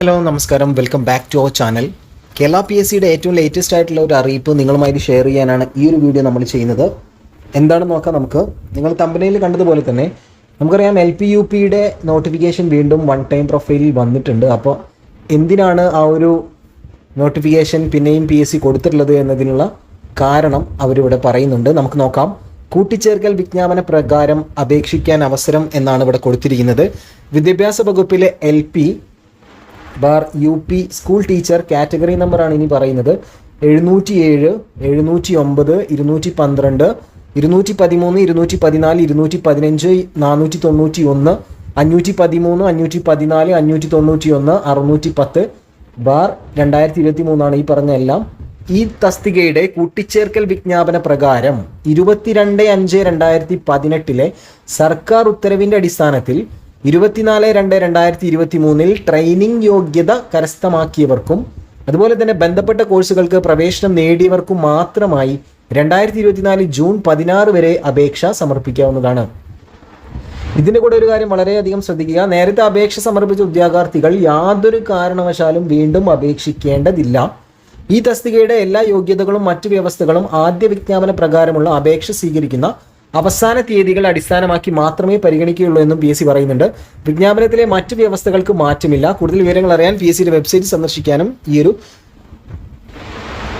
Hello നമസ്കാരം. Welcome back to our channel. Kerala P S സിയുടെ ഏറ്റവും ലേറ്റസ്റ്റ് ആയിട്ടുള്ള ഒരു അറിയിപ്പ് നിങ്ങളുമായി ഷെയർ ചെയ്യാനാണ് ഈ ഒരു വീഡിയോ നമ്മൾ ചെയ്യുന്നത്. എന്താണെന്ന് നോക്കാം നമുക്ക്. നിങ്ങൾ കമ്പനിയിൽ കണ്ടതുപോലെ തന്നെ നമുക്കറിയാം എൽ പി യു പിയുടെ നോട്ടിഫിക്കേഷൻ വീണ്ടും വൺ ടൈം പ്രൊഫൈലിൽ വന്നിട്ടുണ്ട്. അപ്പോൾ എന്തിനാണ് ആ ഒരു നോട്ടിഫിക്കേഷൻ പിന്നെയും പി എസ് സി കൊടുത്തിട്ടുള്ളത് എന്നതിനുള്ള കാരണം അവരിവിടെ പറയുന്നുണ്ട്. നമുക്ക് നോക്കാം. കൂട്ടിച്ചേർക്കൽ വിജ്ഞാപന പ്രകാരം അപേക്ഷിക്കാൻ അവസരം എന്നാണ് ഇവിടെ കൊടുത്തിരിക്കുന്നത്. വിദ്യാഭ്യാസ വകുപ്പിലെ L P bar U P school teacher category നമ്പറാണ് ഇനി പറയുന്നത്. എഴുന്നൂറ്റി ഏഴ് എഴുന്നൂറ്റി ഒമ്പത് ഇരുന്നൂറ്റി പന്ത്രണ്ട് ഇരുന്നൂറ്റി പതിമൂന്ന് ഇരുന്നൂറ്റി പതിനാല് ഇരുന്നൂറ്റി പതിനഞ്ച് നാനൂറ്റി തൊണ്ണൂറ്റി ഒന്ന് അഞ്ഞൂറ്റി പതിമൂന്ന് അഞ്ഞൂറ്റി പതിനാല് അഞ്ഞൂറ്റി തൊണ്ണൂറ്റി ഒന്ന് അറുന്നൂറ്റി പത്ത് ബാർ രണ്ടായിരത്തി ഇരുപത്തി മൂന്നാണ് ഈ പറഞ്ഞ എല്ലാം. ഈ തസ്തികയുടെ കൂട്ടിച്ചേർക്കൽ വിജ്ഞാപന പ്രകാരം ഇരുപത്തിരണ്ട് അഞ്ച് രണ്ടായിരത്തി പതിനെട്ടിലെ സർക്കാർ ഉത്തരവിന്റെ അടിസ്ഥാനത്തിൽ ഇരുപത്തിനാല് രണ്ട് രണ്ടായിരത്തി ഇരുപത്തി മൂന്നിൽ ട്രെയിനിങ് യോഗ്യത കരസ്ഥമാക്കിയവർക്കും അതുപോലെ തന്നെ ബന്ധപ്പെട്ട കോഴ്സുകൾക്ക് പ്രവേശനം നേടിയവർക്കും മാത്രമായി രണ്ടായിരത്തി ഇരുപത്തിനാല് ജൂൺ പതിനാറ് വരെ അപേക്ഷ സമർപ്പിക്കാവുന്നതാണ്. ഇതിന്റെ കൂടെ ഒരു കാര്യം വളരെയധികം ശ്രദ്ധിക്കുക. നേരത്തെ അപേക്ഷ സമർപ്പിച്ച ഉദ്യോഗാർത്ഥികൾ യാതൊരു കാരണവശാലും വീണ്ടും അപേക്ഷിക്കേണ്ടതില്ല. ഈ തസ്തികയുടെ എല്ലാ യോഗ്യതകളും മറ്റു വ്യവസ്ഥകളും ആദ്യ വിജ്ഞാപന പ്രകാരമുള്ള അപേക്ഷ സ്വീകരിക്കുന്ന അവസാന തീയതികൾ അടിസ്ഥാനമാക്കി മാത്രമേ പരിഗണിക്കുകയുള്ളൂ എന്നും പി എസ് സി പറയുന്നുണ്ട്. വിജ്ഞാപനത്തിലെ മറ്റ് വ്യവസ്ഥകൾക്ക് മാറ്റമില്ല. കൂടുതൽ വിവരങ്ങൾ അറിയാൻ പി എസ് സിയുടെ വെബ്സൈറ്റ് സന്ദർശിക്കാനും ഈ ഒരു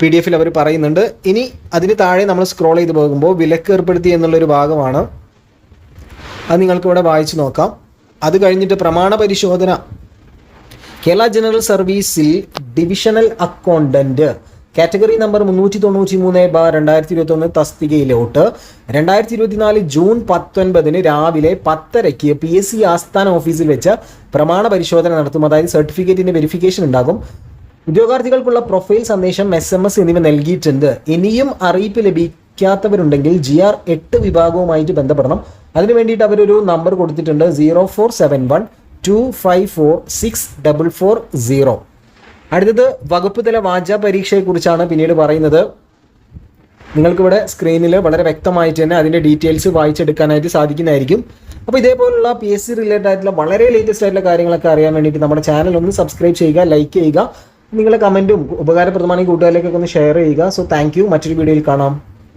പി ഡി എഫിൽ അവർ പറയുന്നുണ്ട്. ഇനി അതിന് താഴെ നമ്മൾ സ്ക്രോൾ ചെയ്ത് പോകുമ്പോൾ വിലക്ക് ഏർപ്പെടുത്തി എന്നുള്ളൊരു ഭാഗമാണ്. അത് നിങ്ങൾക്ക് ഇവിടെ വായിച്ചു നോക്കാം. അത് കഴിഞ്ഞിട്ട് പ്രമാണ പരിശോധന. കേരള ജനറൽ സർവീസിൽ ഡിവിഷണൽ അക്കൗണ്ടന്റ് കാറ്റഗറി നമ്പർ മുന്നൂറ്റി തൊണ്ണൂറ്റി മൂന്ന് ബാർ രണ്ടായിരത്തി ഇരുപത്തി ഒന്ന് തസ്തികയിലോട്ട് രണ്ടായിരത്തി ഇരുപത്തിനാല് ജൂൺ പത്തൊൻപതിന് രാവിലെ പത്തരയ്ക്ക് പി എസ് സി ആസ്ഥാന ഓഫീസിൽ വെച്ച് പ്രമാണ പരിശോധന നടത്തും. അതായത് സർട്ടിഫിക്കറ്റിന്റെ വെരിഫിക്കേഷൻ ഉണ്ടാകും. ഉദ്യോഗാർത്ഥികൾക്കുള്ള പ്രൊഫൈൽ സന്ദേശം എസ് എം എസ് എന്നിവ നൽകിയിട്ടുണ്ട്. ഇനിയും അറിയിപ്പ് ലഭിക്കാത്തവരുണ്ടെങ്കിൽ ജി ആർ എട്ട് വിഭാഗവുമായിട്ട് ബന്ധപ്പെടണം. അതിനു വേണ്ടിയിട്ട് അവരൊരു നമ്പർ കൊടുത്തിട്ടുണ്ട്. Zero four seven one two five four six double four zero. അടുത്തത് വകുപ്പ് തല വാചാ പരീക്ഷയെക്കുറിച്ചാണ് പിന്നീട് പറയുന്നത്. നിങ്ങൾക്കിവിടെ സ്ക്രീനിൽ വളരെ വ്യക്തമായിട്ട് തന്നെ അതിന്റെ ഡീറ്റെയിൽസ് വായിച്ചെടുക്കാനായിട്ട് സാധിക്കുന്നതായിരിക്കും. അപ്പോൾ ഇതേപോലുള്ള പി എസ് സി റിലേറ്റഡ് ആയിട്ടുള്ള വളരെ ലേറ്റസ്റ്റ് ആയിട്ടുള്ള കാര്യങ്ങളൊക്കെ അറിയാൻ വേണ്ടിയിട്ട് നമ്മുടെ ചാനൽ ഒന്ന് സബ്സ്ക്രൈബ് ചെയ്യുക ലൈക്ക് ചെയ്യുക. നിങ്ങളുടെ കമന്റും ഉപകാരപ്രദമാണെങ്കിൽ കൂട്ടുകാരിലേക്കൊക്കെ ഒന്ന് ഷെയർ ചെയ്യുക. സോ താങ്ക് മറ്റൊരു വീഡിയോയിൽ കാണാം.